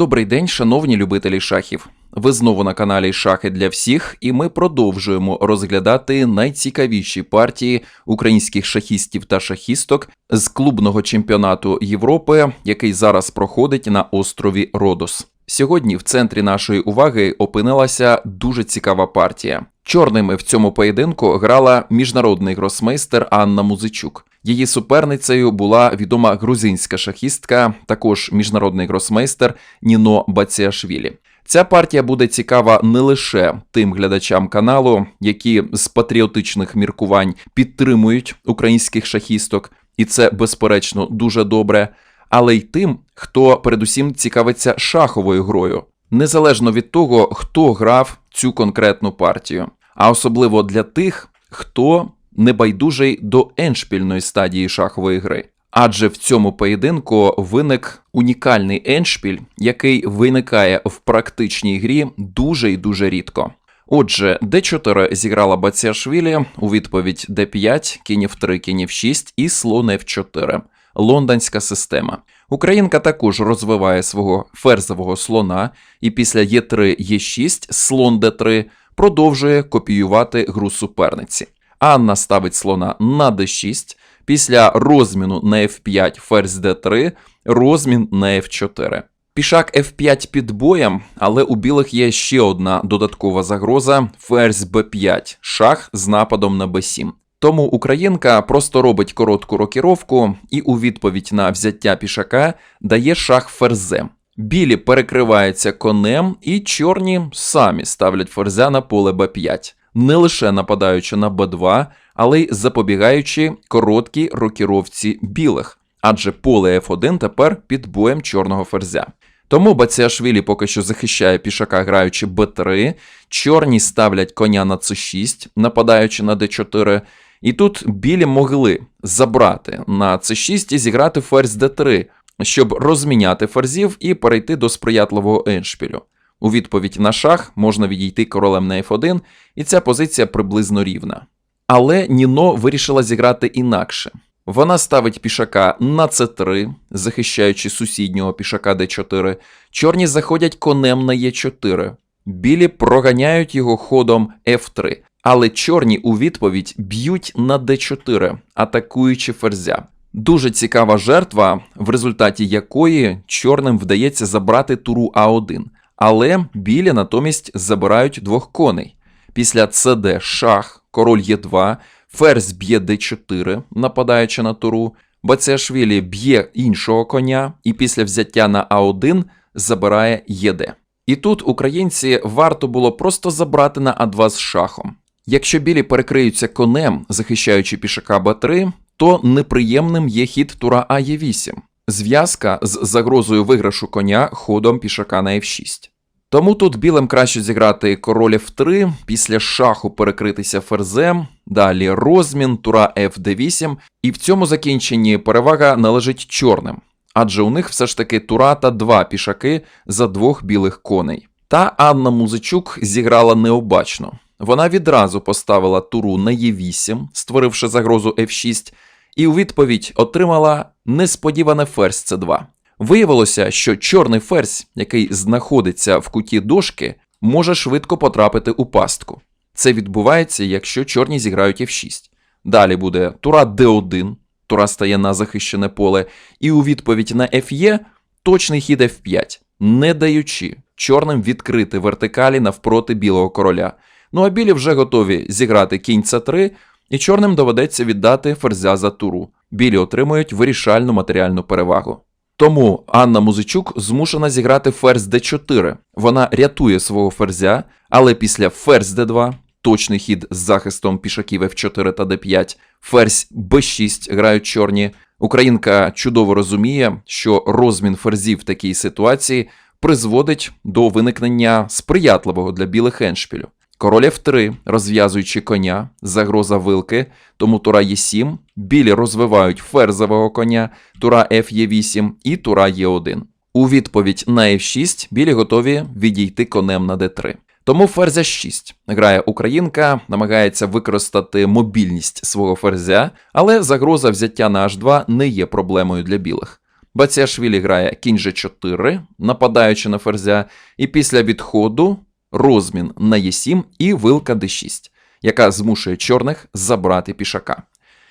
Добрий день, шановні любителі шахів. Ви знову на каналі Шахи для всіх, і ми продовжуємо розглядати найцікавіші партії українських шахістів та шахісток з клубного чемпіонату Європи, який зараз проходить на острові Родос. Сьогодні в центрі нашої уваги опинилася дуже цікава партія. Чорними в цьому поєдинку грала міжнародний гросмейстер Анна Музичук. Її суперницею була відома грузинська шахістка, також міжнародний гросмейстер Ніно Баціашвілі. Ця партія буде цікава не лише тим глядачам каналу, які з патріотичних міркувань підтримують українських шахісток, і це безперечно дуже добре, але й тим, хто передусім цікавиться шаховою грою, незалежно від того, хто грав цю конкретну партію, а особливо для тих, хто небайдужий до еншпільної стадії шахової гри. Адже в цьому поєдинку виник унікальний еншпіль, який виникає в практичній грі дуже і дуже рідко. Отже, d4 зіграла Баціашвілі у відповідь d5, кінь f3, кінь f6 і слон f4. Лондонська система. Українка також розвиває свого ферзового слона, і після Е3, Е6, слон d3 продовжує копіювати гру суперниці. Анна ставить слона на d6, після розміну на f5 ферзь d3, розмін на f4. Пішак f5 під боєм, але у білих є ще одна додаткова загроза ферзь b5, шах з нападом на b7. Тому українка просто робить коротку рокіровку і у відповідь на взяття пішака дає шах ферзем. Білі перекриваються конем, і чорні самі ставлять ферзя на поле b5, не лише нападаючи на b2, але й запобігаючи короткій рокіровці білих, адже поле f1 тепер під боєм чорного ферзя. Тому Баціашвілі поки що захищає пішака, граючи b3, чорні ставлять коня на c6, нападаючи на d4. І тут білі могли забрати на c6 і зіграти ферзь d3, щоб розміняти ферзів і перейти до сприятливого еншпілю. У відповідь на шах можна відійти королем на f1, і ця позиція приблизно рівна. Але Ніно вирішила зіграти інакше. Вона ставить пішака на c3, захищаючи сусіднього пішака d4. Чорні заходять конем на e4. Білі проганяють його ходом f3. Але чорні у відповідь б'ють на d4, атакуючи ферзя. Дуже цікава жертва, в результаті якої чорним вдається забрати туру А1. Але білі натомість забирають двох коней. Після cd шах, король Е2, ферзь б'є d4, нападаючи на туру. Баціашвілі б'є іншого коня, і після взяття на А1 забирає ЄД. І тут українці варто було просто забрати на А2 з шахом. Якщо білі перекриються конем, захищаючи пішака Б3, то неприємним є хід тура АЕ8, зв'язка з загрозою виграшу коня ходом пішака на F6. Тому тут білим краще зіграти король F3, після шаху перекритися ферзем, далі розмін, тура F8, і в цьому закінченні перевага належить чорним, адже у них все ж таки тура та два пішаки за двох білих коней. Та Анна Музичук зіграла необачно. Вона відразу поставила туру на Е8, створивши загрозу F6, і у відповідь отримала несподіване ферзь С2. Виявилося, що чорний ферзь, який знаходиться в куті дошки, може швидко потрапити у пастку. Це відбувається, якщо чорні зіграють F6. Далі буде тура D1, тура стає на захищене поле, і у відповідь на FE точний хід F5, не даючи чорним відкрити вертикалі навпроти білого короля. Ну а білі вже готові зіграти кінь С3, і чорним доведеться віддати ферзя за туру. Білі отримують вирішальну матеріальну перевагу. Тому Анна Музичук змушена зіграти ферзь d4. Вона рятує свого ферзя, але після ферзь d2, точний хід з захистом пішаків f4 та d5, ферзь b6 грають чорні. Українка чудово розуміє, що розмін ферзів в такій ситуації призводить до виникнення сприятливого для білих еншпілю. Король F3, розв'язуючи коня, загроза вилки, тому тура Е7, білі розвивають ферзового коня, тура Ф'Е8 і тура Е1. У відповідь на F6 білі готові відійти конем на d3. Тому ферзя 6 грає українка, намагається використати мобільність свого ферзя, але загроза взяття на H2 не є проблемою для білих. Баціашвілі грає кінь G4, нападаючи на ферзя, і після відходу розмін на Е7 і вилка d6, яка змушує чорних забрати пішака.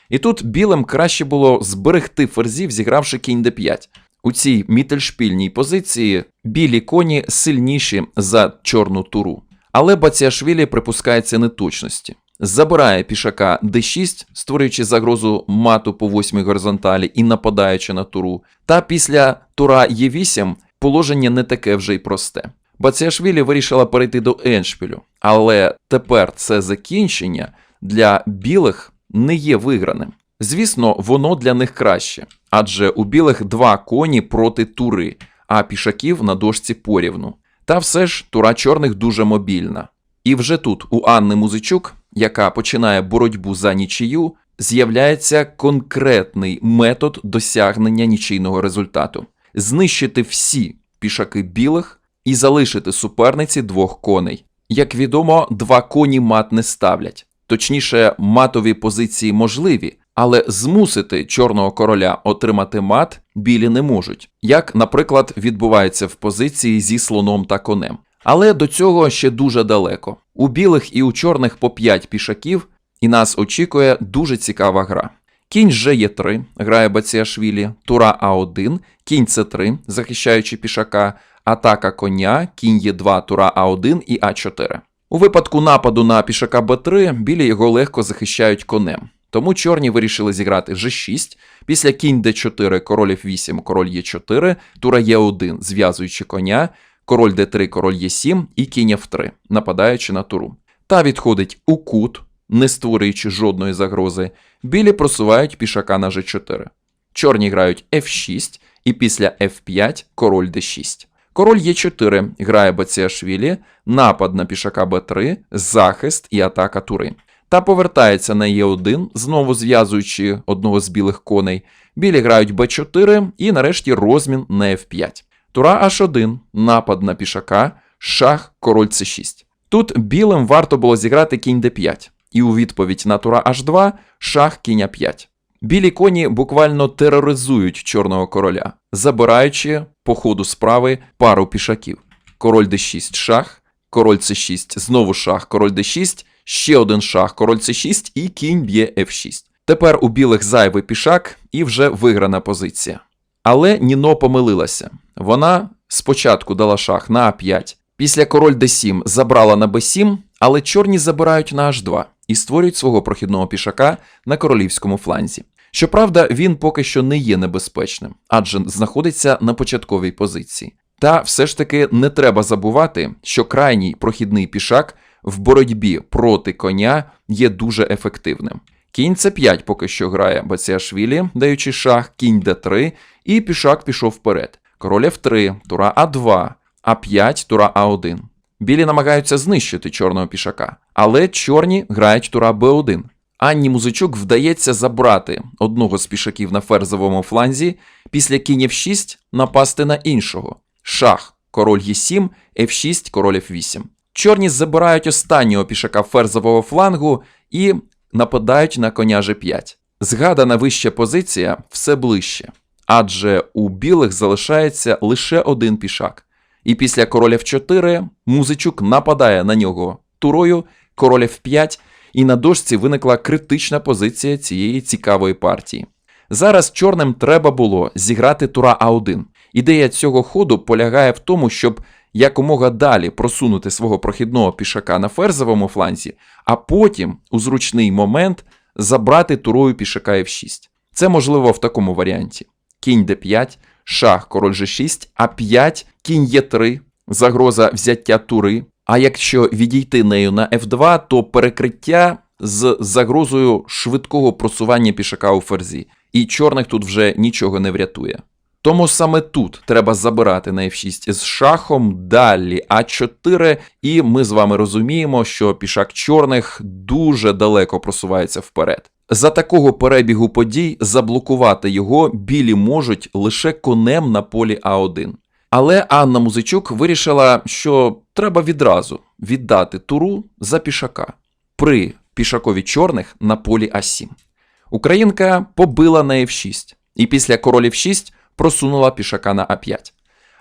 І тут білим краще було зберегти ферзів, зігравши кінь d5. У цій мітельшпільній позиції білі коні сильніші за чорну туру. Але Баціашвілі припускається неточності. Забирає пішака d6, створюючи загрозу мату по восьмій горизонталі і нападаючи на туру. Та після тура Е8 положення не таке вже й просте. Баціашвілі вирішила перейти до Еншпілю, але тепер це закінчення для білих не є виграним. Звісно, воно для них краще, адже у білих два коні проти тури, а пішаків на дошці порівну. Та все ж тура чорних дуже мобільна. І вже тут у Анни Музичук, яка починає боротьбу за нічию, з'являється конкретний метод досягнення нічийного результату: знищити всі пішаки білих і залишити суперниці двох коней. Як відомо, два коні мат не ставлять. Точніше, матові позиції можливі, але змусити чорного короля отримати мат білі не можуть, як, наприклад, відбувається в позиції зі слоном та конем. Але до цього ще дуже далеко. У білих і у чорних по 5 пішаків, і нас очікує дуже цікава гра. Кінь Ж3 грає Баціашвілі, тура А1, кінь С3, захищаючи пішака, атака коня, кінь Е2, тура А1 і А4. У випадку нападу на пішака Б3 білі його легко захищають конем. Тому чорні вирішили зіграти G6, після кінь D4, король F8, король Е4, тура Е1, зв'язуючи коня, король d3, король Е7 і кінь F3, нападаючи на туру. Та відходить у кут, не створюючи жодної загрози, білі просувають пішака на G4. Чорні грають F6 і після F5 король d6. Король Е4 грає Баціашвілі, напад на пішака Б3, захист і атака тури. Та повертається на Е1, знову зв'язуючи одного з білих коней. Білі грають Б4 і нарешті розмін на F5. Тура H1, напад на пішака, шах, король С6. Тут білим варто було зіграти кінь d5, і у відповідь на тура H2 шах кінь А5. Білі коні буквально тероризують чорного короля, забираючи по ходу справи пару пішаків. Король d6 шах, король С6, знову шах, король d6, ще один шах, король С6 і кінь б'є F6. Тепер у білих зайвий пішак і вже виграна позиція. Але Ніно помилилася. Вона спочатку дала шах на А5, після король d7 забрала на b7, але чорні забирають на h2 і створюють свого прохідного пішака на королівському фланзі. Щоправда, він поки що не є небезпечним, адже знаходиться на початковій позиції. Та все ж таки не треба забувати, що крайній прохідний пішак в боротьбі проти коня є дуже ефективним. Кінь С5 поки що грає Баціашвілі, даючи шах, кінь Д3, і пішак пішов вперед. Король F3, тура А2, А5, тура А1. Білі намагаються знищити чорного пішака, але чорні грають тура Б1. Анні Музичук вдається забрати одного з пішаків на ферзовому фланзі, після кінь F6 напасти на іншого. Шах, король Е7, F6, король F8. Чорні забирають останнього пішака ферзового флангу і нападають на коня G5. Згадана вища позиція все ближче, адже у білих залишається лише один пішак. І після короля F4 Музичук нападає на нього турою, король F5, і на дошці виникла критична позиція цієї цікавої партії. Зараз чорним треба було зіграти тура А1. Ідея цього ходу полягає в тому, щоб якомога далі просунути свого прохідного пішака на ферзовому фланзі, а потім, у зручний момент, забрати турою пішака F6. Це можливо в такому варіанті: кінь d5, шах, король G6, А5, кінь Е3, загроза взяття тури. А якщо відійти нею на F2, то перекриття з загрозою швидкого просування пішака у ферзі, і чорних тут вже нічого не врятує. Тому саме тут треба забирати на F6 з шахом, далі А4, і ми з вами розуміємо, що пішак чорних дуже далеко просувається вперед. За такого перебігу подій заблокувати його білі можуть лише конем на полі А1. Але Анна Музичук вирішила, що треба відразу віддати туру за пішака при пішакові чорних на полі А7. Українка побила на F6, і після король F6 просунула пішака на А5.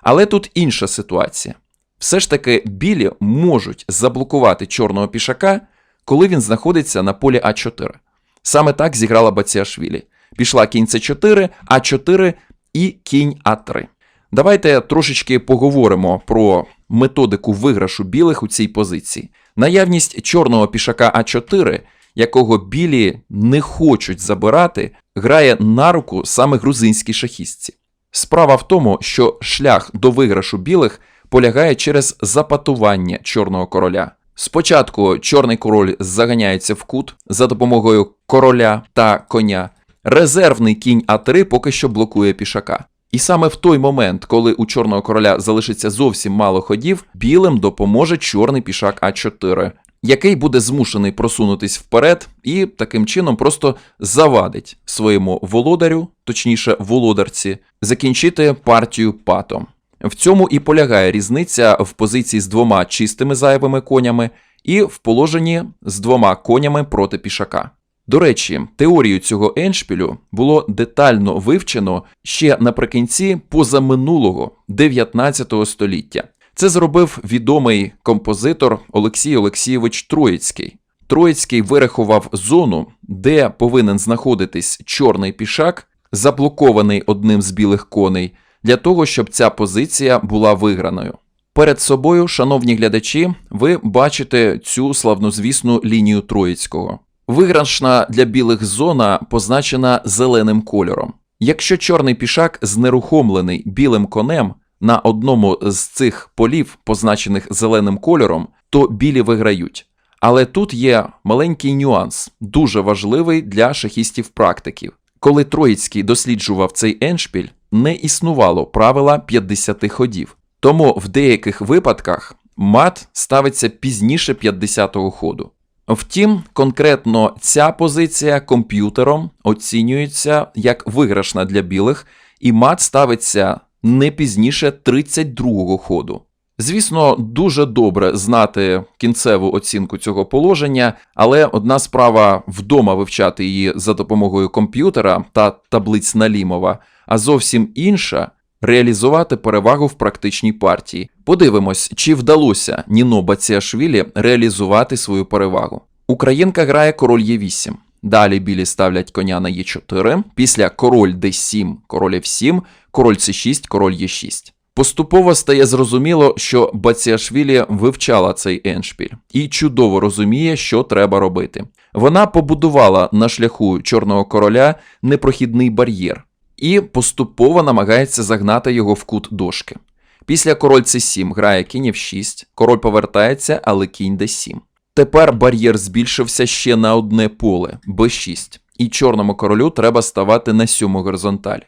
Але тут інша ситуація. Все ж таки білі можуть заблокувати чорного пішака, коли він знаходиться на полі А4. Саме так зіграла Баціашвілі. Пішла кінь С4, А4 і кінь А3. Давайте трошечки поговоримо про методику виграшу білих у цій позиції. Наявність чорного пішака А4, якого білі не хочуть забирати, грає на руку саме грузинській шахістці. Справа в тому, що шлях до виграшу білих полягає через запатування чорного короля. Спочатку чорний король заганяється в кут за допомогою короля та коня. Резервний кінь А3 поки що блокує пішака. І саме в той момент, коли у чорного короля залишиться зовсім мало ходів, білим допоможе чорний пішак А4, який буде змушений просунутись вперед і таким чином просто завадить своєму володарю, точніше володарці, закінчити партію патом. В цьому і полягає різниця в позиції з двома чистими зайвими конями і в положенні з двома конями проти пішака. До речі, теорію цього еншпілю було детально вивчено ще наприкінці позаминулого 19 століття. Це зробив відомий композитор Олексій Олексійович Троїцький. Троїцький вирахував зону, де повинен знаходитись чорний пішак, заблокований одним з білих коней, для того, щоб ця позиція була виграною. Перед собою, шановні глядачі, ви бачите цю славнозвісну лінію Троїцького. Виграшна для білих зона позначена зеленим кольором. Якщо чорний пішак знерухомлений білим конем на одному з цих полів, позначених зеленим кольором, то білі виграють. Але тут є маленький нюанс, дуже важливий для шахістів-практиків. Коли Троїцький досліджував цей еншпіль, не існувало правила 50 ходів. Тому в деяких випадках мат ставиться пізніше 50-го ходу. Втім, конкретно ця позиція комп'ютером оцінюється як виграшна для білих, і мат ставиться не пізніше 32-го ходу. Звісно, дуже добре знати кінцеву оцінку цього положення, але одна справа вдома вивчати її за допомогою комп'ютера та таблиць Налімова, а зовсім інша реалізувати перевагу в практичній партії. Подивимось, чи вдалося Ніно Баціашвілі реалізувати свою перевагу. Українка грає король Е8. Далі білі ставлять коня на Е4, після король Д7, король F7, король С6, король Е6. Поступово стає зрозуміло, що Баціашвілі вивчала цей еншпіль і чудово розуміє, що треба робити. Вона побудувала на шляху чорного короля непрохідний бар'єр і поступово намагається загнати його в кут дошки. Після король С7 грає кінь F6, король повертається, але кінь d7. Тепер бар'єр збільшився ще на одне поле b6, і чорному королю треба ставати на сьому горизонталь.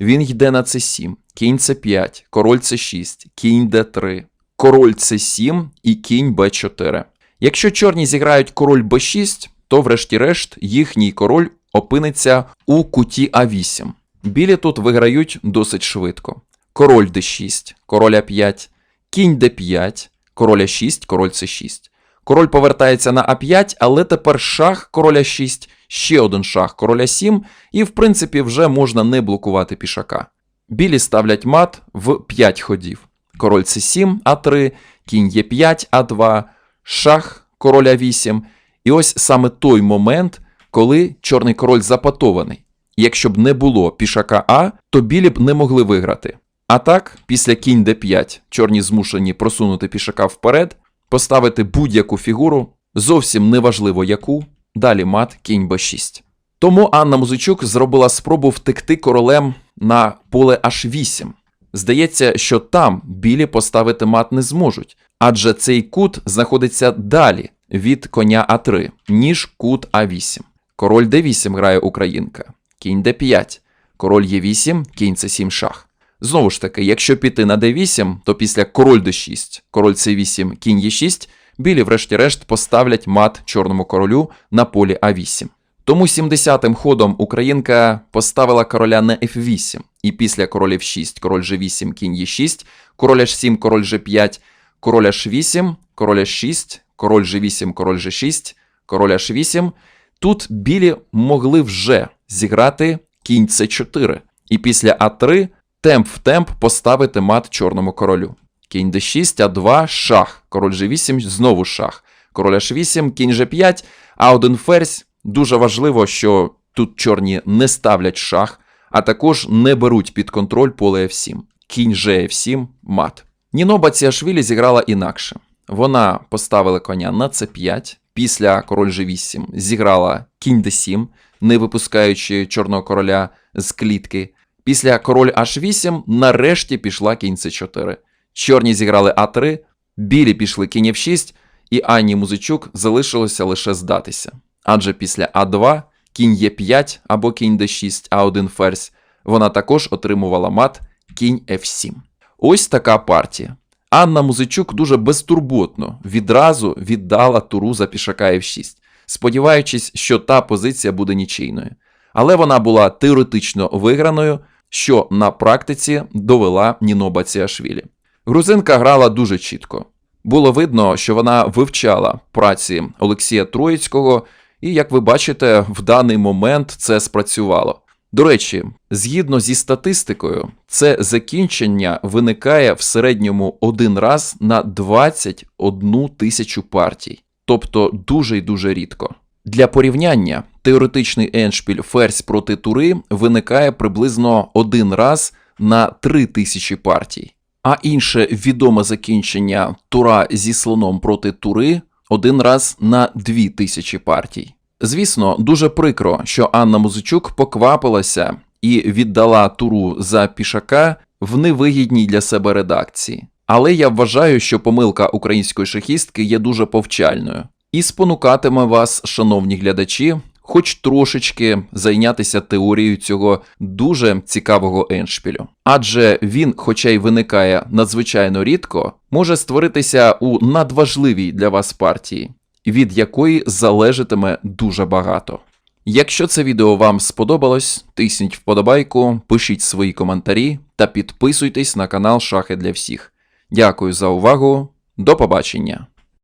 Він йде на c7, кінь c5, король c6, кінь d3, король c7 і кінь b4. Якщо чорні зіграють король b6, то врешті-решт їхній король опиниться у куті а8. Білі тут виграють досить швидко. Король d6, король а5, кінь d5, король а6, король c6. Король повертається на А5, але тепер шах короля 6, ще один шах короля 7, і в принципі вже можна не блокувати пішака. Білі ставлять мат в 5 ходів. Король С7, А3, кінь Е5, А2, шах короля 8. І ось саме той момент, коли чорний король запатований. Якщо б не було пішака А, то білі б не могли виграти. А так, після кінь d5 чорні змушені просунути пішака вперед, поставити будь-яку фігуру, зовсім неважливо яку, далі мат кінь b6. Тому Анна Музичук зробила спробу втекти королем на поле h8. Здається, що там білі поставити мат не зможуть, адже цей кут знаходиться далі від коня А3, ніж кут А8. Король d8 грає українка, кінь d5, король Е8, кінь c7 шах. Знову ж таки, якщо піти на d8, то після король d6, король c8, кінь e6, білі врешті-решт поставлять мат чорному королю на полі а8. Тому 70-м ходом українка поставила короля на f8, і після король f6, король g8, кінь e6, король h7, король g5, король h8, король h6, король g8, король g6, король h8. Тут білі могли вже зіграти кінь c4, і після а3 темп в темп поставити мат чорному королю. Кінь d6, а2, шах. Король g8, знову шах. Король h8, кінь g5, а один ферзь. Дуже важливо, що тут чорні не ставлять шах, а також не беруть під контроль поле f7. Кінь g7, мат. Ніно Баціашвілі зіграла інакше. Вона поставила коня на c5, після король g8 зіграла кінь d7, не випускаючи чорного короля з клітки. Після король h8 нарешті пішла кінь c4. Чорні зіграли а3, білі пішли кінь f6, і Анні Музичук залишилося лише здатися. Адже після а2, кінь е5 або кінь d6, а1 ферзь, вона також отримувала мат кінь f7. Ось така партія. Анна Музичук дуже безтурботно відразу віддала туру за пішака f6, сподіваючись, що та позиція буде нічийною. Але вона була теоретично виграною, що на практиці довела Ніно Баціашвілі. Грузинка грала дуже чітко. Було видно, що вона вивчала праці Олексія Троїцького, і, як ви бачите, в даний момент це спрацювало. До речі, згідно зі статистикою, це закінчення виникає в середньому один раз на 21 тисячу партій, тобто дуже й дуже рідко. Для порівняння, теоретичний еншпіль ферзь проти тури виникає приблизно один раз на 3 тисячі партій, а інше відоме закінчення тура зі слоном проти тури один раз на 2 тисячі партій. Звісно, дуже прикро, що Анна Музичук поквапилася і віддала туру за пішака в невигідній для себе редакції. Але я вважаю, що помилка української шахістки є дуже повчальною і спонукатиме вас, шановні глядачі, хоч трошечки зайнятися теорією цього дуже цікавого еншпілю. Адже він, хоча й виникає надзвичайно рідко, може створитися у надважливій для вас партії, від якої залежатиме дуже багато. Якщо це відео вам сподобалось, тисніть вподобайку, пишіть свої коментарі та підписуйтесь на канал Шахи для всіх. Дякую за увагу, до побачення!